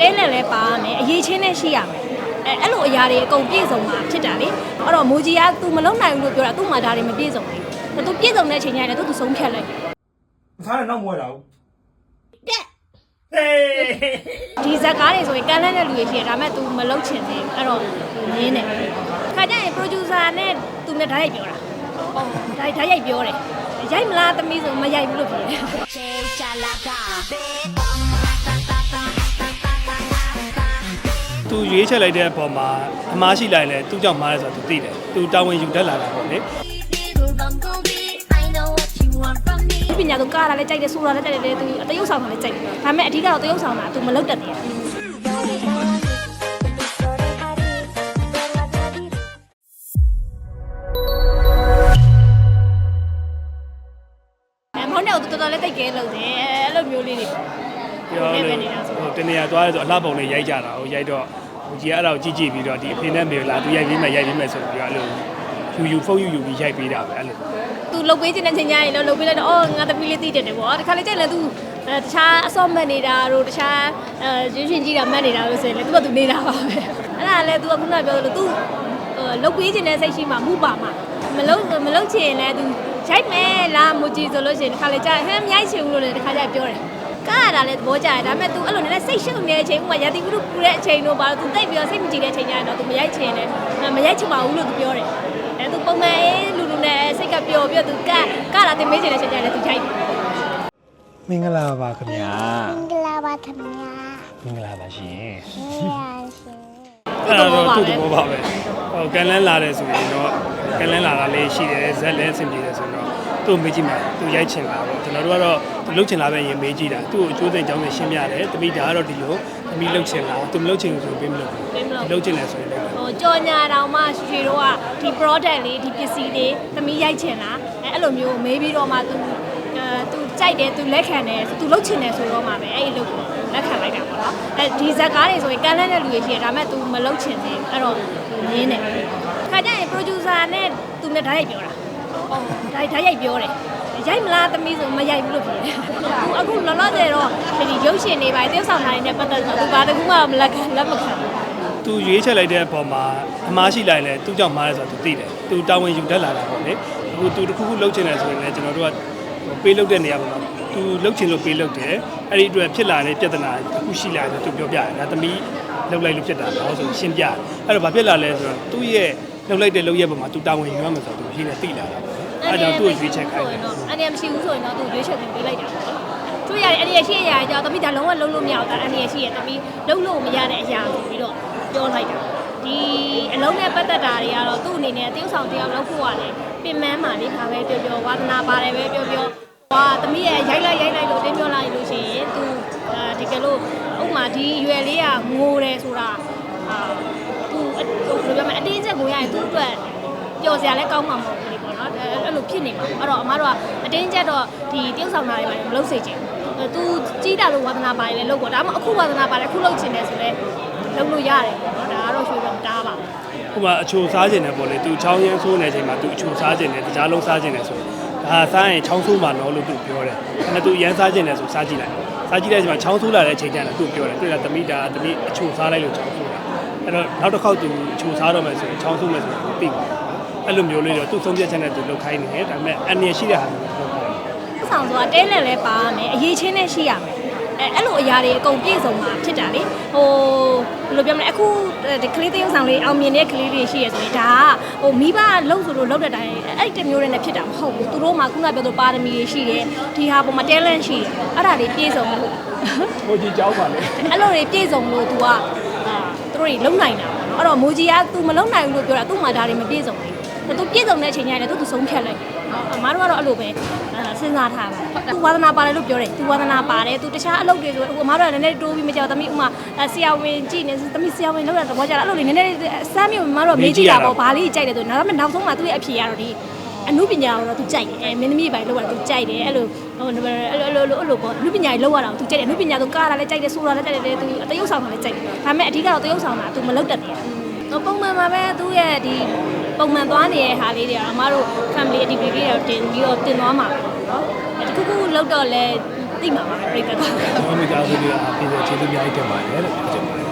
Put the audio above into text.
တဲလက်လဲပါရမယ်အရေးချင်းနဲ့ရှိရမယ်အဲအဲ့လိုအရာတွေအကုန်ပြည့်စုံမှာဖြစ်တာလေအဲ့တော့မိုဂျီက तू မလုံနိုင်ဘူးလို့ပြောတာ तू မှဒါတွေမပြည့်စုံဘူး तू ပြည့်စုံတဲ့အချိန်ကျရင်လည်း तू သူဆုံးဖြတ်လိုက် သားနဲ့နောက်မွဲတာဟုတ် တက် ဟေး ဒီဇက်ကားတွေဆိုရင်ကန်လန့်တဲ့လူတွေရှိတယ်ဒါပေမဲ့ तू မလုံချင်သေးဘူးအဲ့တော့ငင်းတယ်ခါကျရင် producer နဲ့ तू နဲ့ဓာတ်ရိုက်ပြောတာအော်ဓာတ်ဓာတ်ရိုက်ပြောတယ်ရိုက်မလားသမီးဆိုမရိုက်ဘူးလို့ပြောတယ် သူရွေးချက်လိုက်တဲ့အပေါ်မှာအမားရှိလိုက်လဲသူ့ကြောင့်မားတယ်ဆိုတော့သူသိတယ်သူတာဝန်ယူတတ်လာတာပေါ့လေပညာတော့ကားတာလည်းကြိုက်တယ်ဆိုတာလည်းကြိုက်တယ်သူအတရုပ်ဆောင်တာလည်းကြိုက်တယ်ဒါပေမဲ့အဓိကတော့တရုပ်ဆောင်တာ तू မလုပ်တတ်တယ်အဲမောင်တဲ့ကိုတော်တော်လေးတိတ်ကဲလို့တယ်အဲ့လိုမျိုးလေးတွေ ပေါ့ပြောလို့ဟိုတနေရာသွားရဲဆိုအလှပုံလေးရိုက်ကြတာဟိုရိုက်တော့ဟိုကြီးအဲ့ဒါကိုကြည့်ကြည့်ပြီးတော့ဒီအဖေနဲ့မေလာသူရိုက်ပြီးမှရိုက်ပြီးမှဆိုပြီးတော့အဲ့လိုယူယူဖုန်းယူယူပြီးရိုက်ပေးတာပဲအဲ့လိုသူလုတ်ပေးခြင်းတဲ့ချိန်ကျရင်တော့လုတ်ပေးလိုက်တော့အော်ငါသမီးလေးသိတယ်တယ်ပေါ့တခါလေကျရင်လည်းသူအဲတခြားအစော့မက်နေတာတို့တခြားအဲရွှင်ရွှင်ကြီးတာမက်နေတာလို့ဆိုရင်လည်းသူကသူနေတာပါပဲအဲ့ဒါလည်းသူကခုနကပြောသလိုသူလုတ်ပေးခြင်းတဲ့စိတ်ရှိမှမူပါမှာမလုတ်မလုတ်ချင်ရင်လည်းသူရိုက်မယ်လားမူကြည့်ဆိုလို့ရှိရင်တခါလေကျရင်ဟမ်မြိုက်ချင်ဘူးလို့လည်းတခါကျပြောတယ် ကားရတာလည်းသဘောကျတယ်ဒါပေမဲ့ तू အဲ့လိုနည်းနည်းစိတ်ရှုပ်နေတဲ့အချိန်ဥပမာရာသီဥတုပူတဲ့အချိန်တို့ပါတော့ तू တိတ်ပြီးတော့စိတ်မကြည်တဲ့အချိန်ကျရင်တော့ तू မရိုက်ချင်လည်းမရိုက်ချင်ပါဘူးလို့ तू ပြောတယ်အဲ तू ပုံမှန်အေးလူလူနဲ့စိတ်ကပျော်ပြီးတော့ तू ကကတာတင်မေးချင်တဲ့အချိန်ကျရင်လည်း तू ရိုက်တယ် မင်္ဂလာပါခင်ဗျာ မင်္ဂလာပါခင်ဗျာ မင်္ဂလာပါရှင် နေရရှင် အဲ့ဒါတော့သူ့သဘောပါပဲဟိုကန်လန်းလာတယ်ဆိုရင်တော့ကန်လန်းလာတာလေးရှိတယ်ဇက်လည်းအဆင်ပြေတယ်ဆိုတော့ သူ့ကိုမေးကြည့်မှာသူရိုက်ချင်တာပေါ့ကျွန်တော်တို့ကတော့သူလှုပ်ချင်လာပဲရင်မေးကြည့်တာသူ့ကိုအကျိုးသိအကြောင်းနဲ့ရှင်းပြတယ်တမိဒါကတော့ဒီလိုတမိလှုပ်ချင်တာသူမလှုပ်ချင်ဘူးဆိုပြီးမလုပ်ဘူးလှုပ်ချင်လဲဆိုရင်လည်းဟိုကြော်ညာတောင်မှရွှေတို့ကဒီ product လေးဒီပစ္စည်းလေးတမိရိုက်ချင်တာအဲအဲ့လိုမျိုးမေးပြီးတော့မှသူအဲသူကြိုက်တယ်သူလက်ခံတယ်သူလှုပ်ချင်တယ်ဆိုတော့မှပဲအဲ့ဒီလှုပ်လက်ခံလိုက်တာပေါ့နော်အဲဒီဇက်ကားတွေဆိုရင်ကမ်းလှမ်းတဲ့လူတွေရှိတယ်ဒါပေမဲ့ तू မလှုပ်ချင်သေးဘူးအဲ့တော့နင်းတယ်ခါကျရင် producer နဲ့ तू နဲ့ဓာတ်ရိုက်ပြောတာ တ်ဓာတ်ရိုက်ပြောတယ်ရိုက်မလားသမီးဆိုမရိုက်ဘူးလို့ပြောတယ်။အခုလောလောဆယ်တော့ဒီရုပ်ရှင်တွေပါတယောက်ဆောင်တိုင်းနဲ့ပတ်သက်တော့သူဘာတကူမှမလက်ခံလက်မခံဘူးသူရွေးချက်လိုက်တဲ့အပေါ်မှာအမားရှိလိုက်လဲသူ့ကြောင့်မားတယ်ဆိုတော့သူသိတယ်သူတာဝန်ယူတတ်လာတာပေါ့လေအခုသူတစ်ခုခုလှုပ်ချင်တယ်ဆိုရင်လည်းကျွန်တော်တို့ကပေးလုပ်တဲ့နေရာမှာသူလှုပ်ချင်လို့ပေးလုပ်တယ်အဲ့ဒီအတွက်ဖြစ်လာတဲ့ပြဿနာတစ်ခုရှိလာတယ်သူပြောပြတယ်ဒါသမီးလှုပ်လိုက်လို့ဖြစ်တာတော့ဆိုရှင်းပြတယ်အဲ့တော့ဘာဖြစ်လာလဲဆိုတော့သူ့ရဲ့ လှုပ်လိုက်တဲ့လုပ်ရက်ပေါ်မှာသူတာဝန်ယူရမှာဆိုတော့သူရှင်းနေသိလာတာပေါ့အဲ့ကြောင့်သူ့ကိုရွေးချက်ခိုင်းတယ်အဲ့ဒီမရှိဘူးဆိုရင်တော့သူရွေးချက်တင်ပေးလိုက်တာပေါ့သူရတယ်အဲ့ဒီရှိရရကြောသမီးဒါလုံးဝလုံးလို့မရဘူးဒါအဲ့ဒီရှိရသမီးလုံးလို့မရတဲ့အရာဆိုပြီးတော့ပြောလိုက်တာဒီအလုံးနဲ့ပတ်သက်တာတွေကတော့သူ့အနေနဲ့တယောက်ဆောင်တယောက်လောက်ဖို့ရတယ်ပြင်မန်းမှလေခါပဲပြောပြောဝါသနာပါတယ်ပဲပြောပြောဟွာသမီးရဲ့ရိုက်လိုက်ရိုက်လိုက်လို့တင်းပြောလိုက်လို့ရှိရင်သူဒီကလို့ဥပမာဒီရွယ်လေးကငိုတယ်ဆိုတာအာ သူဘယ်လိုပြောမလဲအတင်းချက်ကိုရရင်သူ့အတွက်ပျော်စရာလည်းကောင်းမှာမဟုတ်ဘူးလေပေါ့နော်အဲ့အဲ့လိုဖြစ်နေမှာပေါ့အဲ့တော့အမတို့ကအတင်းကျပ်တော့ဒီတယောက်ဆောင်တာတွေပါမလုပ်စေချင်ဘူးသူကြီးတာလို့ဝါသနာပါတယ်လေလုပ်ပေါ့ဒါမှမဟုတ်အခုဝါသနာပါတယ်အခုလုပ်ချင်တယ်ဆိုလဲလုပ်လို့ရတယ်ပေါ့နော်ဒါကတော့ရွှေတော့တားပါဘူးဟိုမှာအချိုစားခြင်းတယ်ပေါ့လေသူချောင်းရမ်းဆိုးနေချိန်မှာသူအချိုစားခြင်းတယ်တကြားလုံးစားခြင်းတယ်ဆိုဒါစားရင်ချောင်းဆိုးမှာတော့လို့သူပြောတယ်အဲ့ဒါသူရမ်းစားခြင်းတယ်ဆိုစားကြည့်လိုက်စားကြည့်တဲ့အချိန်မှာချောင်းဆိုးလာတဲ့အချိန်ကျရင်သူပြောတယ်တွေ့တာသမီးဒါသမီးအချိုစားလိုက်လို့ချောင်းဆိုးတာ အဲ့တော့နောက်တစ်ခေါက်သူအချိုစားတော့မယ်ဆိုရင်ချောင်းဆိုးမယ်ဆိုရင်သူသိတယ်အဲ့လိုမျိုးလေးတော့သူ့ဆုံးဖြတ်ချက်နဲ့သူလုပ်ခိုင်းနေတယ်ဒါပေမဲ့အန်ရရှိတဲ့ဟာမျိုးလုပ်ခိုင်းတယ်ဆောင်ဆိုတာတဲလက်လဲပါရမယ်အရေးချင်းနဲ့ရှိရမယ်အဲအဲ့လိုအရာတွေအကုန်ပြည့်စုံမှာဖြစ်တာလေဟိုဘယ်လိုပြောမလဲအခုဒီကလေးတယောက်ဆောင်လေးအောင်မြင်တဲ့ကလေးတွေရှိရဆိုရင်ဒါကဟိုမိဘလှုပ်ဆိုလို့လှုပ်တဲ့တိုင်းအဲ့ဒီတမျိုးတွေနဲ့ဖြစ်တာမဟုတ်ဘူးသူတို့မှခုနပြောသလိုပါရမီတွေရှိတယ်ဒီဟာပေါ်မှာ talent ရှိတယ်အဲ့ဒါတွေပြည့်စုံလို့ဟိုကြီးကြောက်ပါလေအဲ့လိုတွေပြည့်စုံလို့ तू ကအာသူ တို့တွေလုံနိုင်တာပေါ့နော်အဲ့တော့မိုဂျီက तू မလုံနိုင်ဘူးလို့ပြောတာ तू မှဒါတွေမပြည့်စုံဘူး तू ပြည့်စုံတဲ့အချိန်ကျရင်လည်း तू သူဆုံးဖြတ်လိုက်အမားတို့ကတော့အဲ့လိုပဲအာစဉ်းစားထားပါ तू ဝါသနာပါတယ်လို့ပြောတယ် तू ဝါသနာပါတယ် तू တခြားအလုပ်တွေဆိုဟိုအမားတို့ကလည်းနည်းနည်းတိုးပြီးမကြောက်သမီးဥမာဆရာဝန်ကြည့်နေသမီးဆရာဝန်လောက်တာသဘောကျတာအဲ့လိုလေးနည်းနည်းစမ်းမျိုးအမားတို့ကမေးကြည့်တာပေါ့ဘာလေးကြိုက်တယ်ဆိုနောက်နောက်ဆုံးမှသူ့ရဲ့အဖြေကတော့ဒီ အနုပညာကိုတော့သူကြိုက်တယ်အဲမင်းသမီးပိုင်းလောက်တာသူကြိုက်တယ်အဲ့လိုဟိုအဲ့လိုအဲ့လိုအဲ့လိုပေါ့အနုပညာကြီးလောက်ရတာသူကြိုက်တယ်အနုပညာသူကားတာလည်းကြိုက်တယ်ဆိုတာလည်းကြိုက်တယ်သူတရုပ်ဆောင်တာလည်းကြိုက်တယ်ဒါပေမဲ့အဓိကတော့တရုပ်ဆောင်တာသူမလုပ်တတ်တယ်တော့ပုံမှန်မှာပဲသူ့ရဲ့ဒီပုံမှန်သွားနေတဲ့ဟာလေးတွေကအမတို့ family activity တွေတင်ပြီးတော့တင်သွားမှာပေါ့နော်တခုခုလောက်တော့လဲသိမှာပါပဲပြိတ္တကအမေကအားလုံးကအားပေးတဲ့ကျေးဇူးများကြီးတင်ပါတယ်လို့ပြောချင်ပါတယ်